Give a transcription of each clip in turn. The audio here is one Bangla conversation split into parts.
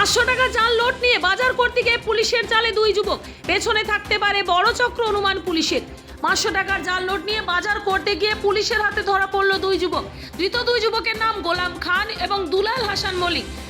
পাঁচশো টাকা চাল লোট নিয়ে বাজার করতে গিয়ে পুলিশের চালে দুই যুবক। পেছনে থাকতে পারে বড় চক্র অনুমান পুলিশের। পাঁচশো টাকার জাল নোট নিয়ে বাজার করতে গিয়ে পুলিশের হাতে ধরা পড়ল দুই যুবক। ধৃত দুই যুবকের নাম গোলাম খান এবং দুলাল হাসান মল্লিক।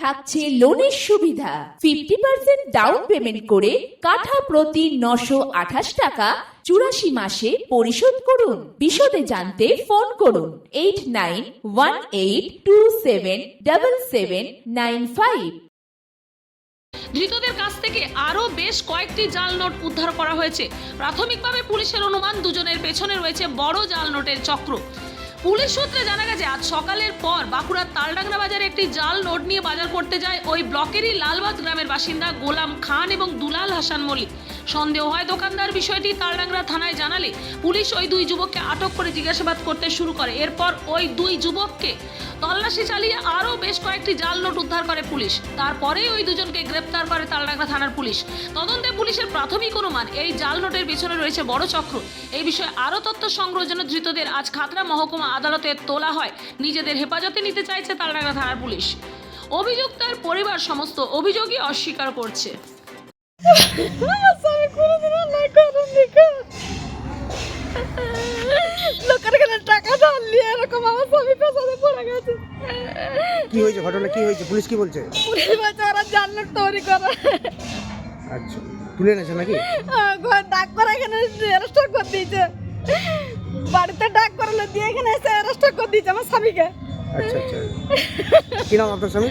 থাকছে লোনের সুবিধা। ফিফটি পার্সেন্ট ডাউন পেমেন্ট করে কাঠা প্রতি নশো আঠাশ টাকা চুরাশি মাসে পরিশোধ করুন। বিশদে জানতে ফোন করুন eight nine one eight two seven double seven nine five ধৃতদের কাছ থেকে আরও বেশ কয়েকটি জাল নোট উদ্ধার করা হয়েছে। প্রাথমিকভাবে পুলিশের অনুমান দুজনের পেছনে রয়েছে বড় জাল নোটের চক্র। পুলিশ সূত্রে জানা গেছে, আজ সকালের পর বাঁকুড়ার তালডাংরা বাজারে একটি জাল নোট নিয়ে বাজার করতে যায় ওই ব্লকেরই লালবাদ গ্রামের বাসিন্দা গোলাম খান এবং দুলাল হাসান মল্লিক। সন্দেহ হয় দোকানদার বিষয়টি তালডাংরা থানায় জানালে পুলিশ ওই দুই যুবককে আটক করে জিজ্ঞাসাবাদ করতে শুরু করে। এরপর ওই দুই যুবককে তল্লাশি চালিয়ে আরও বেশ কয়েকটি জাল নোট উদ্ধার করে পুলিশ। তারপরেই ওই দুজনকে গ্রেপ্তার করে তালডাংরা থানার পুলিশ। তদন্তে পুলিশের প্রাথমিক অনুমান, এই জাল নোটের পিছনে রয়েছে বড় চক্র। এই বিষয়ে আরও তথ্য সংগ্রহের জন্য ধৃতদের আজ খাতরা মহকুমা আদালতে তোলা হয়। নিজেদের হেফাজতে নিতে চাইছে তালডাংরা থানার পুলিশ। অভিযুক্তের পরিবার সমস্ত অভিযোগই অস্বীকার করছে। লোকের কাছে টাকা ধার নিয়ে এরকম আমার স্বামী পেছনে পড়ে গেছে। কি হয়েছে? ঘটনা কি হয়েছে? পুলিশ কি বলছে? পুলিশ বলছে ওরা জান্নাত তৈরি করে। আচ্ছা। তুলে এনেছে নাকি? আহ, ঘর ডাক করে এখানে অ্যারেস্ট করে দিয়েছে। বাড়িতে ডাক করল দিয়ে এখানে এসে অ্যারেস্ট করে দিয়েছে আমার স্বামীকে। আচ্ছা আচ্ছা। কি নাম আপনার স্বামী?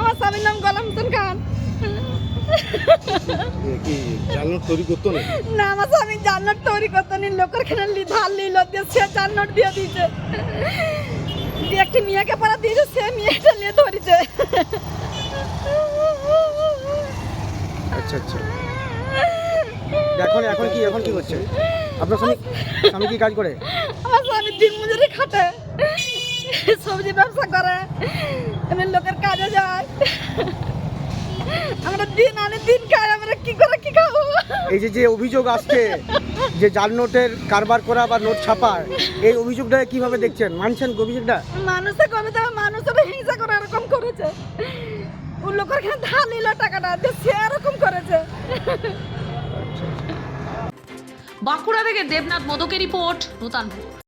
আমার স্বামীর নাম গোলাম হোসেন খান। কি জালনোট তৈরি করতো না না আমার স্বামী তৈরি করতে নি লোকের খেলে ধার নিল দিয়ে সে দিয়ে দিয়েছে। দিয়ে একটি মেয়েকে পড়া দিয়েছে সে মেয়েটা নিয়ে ধরেছে। আচ্ছা আচ্ছা। এখন এখন কি এখন কি করছে? আপনার স্বামী স্বামী কি কাজ করে? আমার স্বামী দিন মজুরি খাটে। সবজি ব্যবসা করে। এমনি লোকের কাজে যায়। আমরা দিন আনে দিন খাই আমরা কি করে কি খাব? এই যে যে অভিযোগ আসছে যে জাল নোটের কারবার করা বা নোট ছাপা এই অভিযোগটা কীভাবে দেখছেন? মানছেন অভিযোগটা? মানুষে কবে দেবে মানুষের হিংসা করে এরকম করেছে। ও লোকের ধার নিল টাকাটা দিয়ে সে এরকম করেছে। বাঁকুড়া থেকে দেবনাথ মোদকের রিপোর্ট নূতনপুর